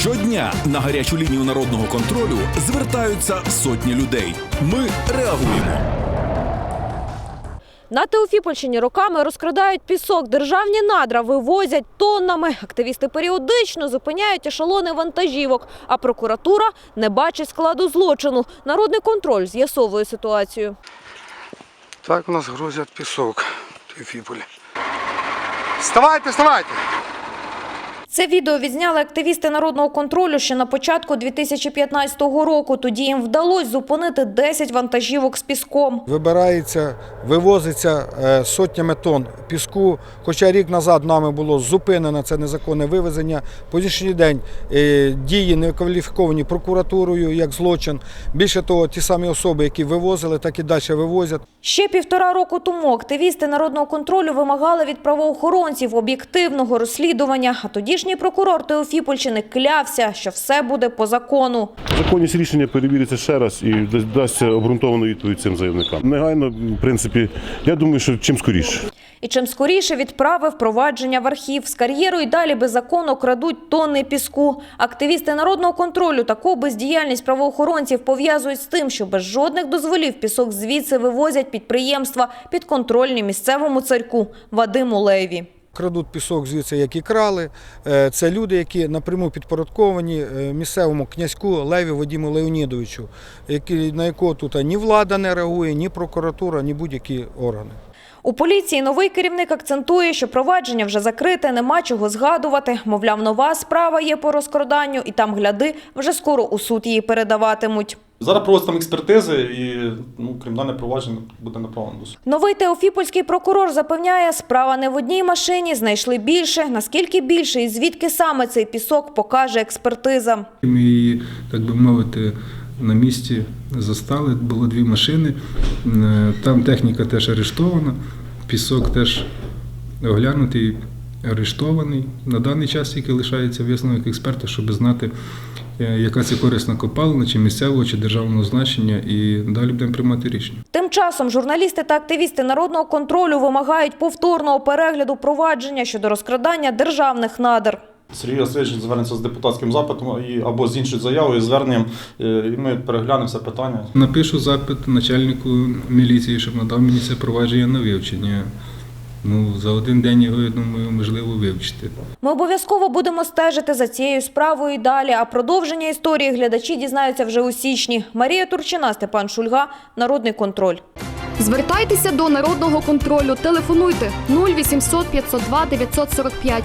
Щодня на гарячу лінію народного контролю звертаються сотні людей. Ми реагуємо. На Теофіпольщині роками розкрадають пісок, державні надра вивозять тоннами. Активісти періодично зупиняють ешелони вантажівок, а прокуратура не бачить складу злочину. Народний контроль з'ясовує ситуацію. Так у нас грузять пісок в Тевфіполі. Вставайте, вставайте! Це відео відзняли активісти народного контролю ще на початку 2015 року. Тоді їм вдалося зупинити 10 вантажівок з піском. Вибирається, вивозиться е, сотнями тонн піску. Хоча рік назад нами було зупинено це незаконне вивезення. По сьогоднішній день е, дії не кваліфіковані прокуратурою як злочин. Більше того, ті самі особи, які вивозили, так і далі вивозять. Ще півтора року тому активісти народного контролю вимагали від правоохоронців об'єктивного розслідування. А тодішній прокурор Теофіпольщини клявся, що все буде по закону. Законність рішення перевіриться ще раз і дасть- дасться обґрунтовану відповідь цим заявникам. Негайно, в принципі, я думаю, що чим скоріше. І чим скоріше відправив провадження в архів. З кар'єрою далі беззаконно крадуть тонни піску. Активісти народного контролю таку бездіяльність правоохоронців пов'язують з тим, що без жодних дозволів пісок звідси вивозять підприємства підконтрольні місцевому царьку Вадиму Леві. Крадуть пісок звідси, як і крали. Е, Це люди, які напряму підпорядковані е, місцевому князьку Леві Вадиму Леонідовичу, на якого тут ні влада не реагує, ні прокуратура, ні будь-які органи. У поліції новий керівник акцентує, що провадження вже закрите, нема чого згадувати. Мовляв, нова справа є по розкраданню, і там гляди вже скоро у суд її передаватимуть. Зараз проводяться там експертизи і ну, кримінальне провадження буде направлено. Новий теофіпольський прокурор запевняє, справа не в одній машині, знайшли більше. Наскільки більше і звідки саме цей пісок покаже експертиза. Ми її, так би мовити, на місці застали. Було дві машини. Там техніка теж арештована, пісок теж оглянутий, арештований. На даний час тільки лишається висновок експерта, щоб знати, яка це корисна копалина, чи місцевого, чи державного значення, і далі будемо приймати рішення. Тим часом журналісти та активісти народного контролю вимагають повторного перегляду провадження щодо розкрадання державних надр. Сергій Васильович звернеться з депутатським запитом і, або з іншою заявою, зверненням, е, і ми переглянемо це питання. Напишу запит начальнику міліції, щоб надав мені це провадження на вивчення. Ну, за один день його, я думаю, можливо вивчити. Ми обов'язково будемо стежити за цією справою і далі. А продовження історії глядачі дізнаються вже у січні. Марія Турчина, Степан Шульга, Народний контроль. Звертайтеся до народного контролю. Телефонуйте 0800 502 945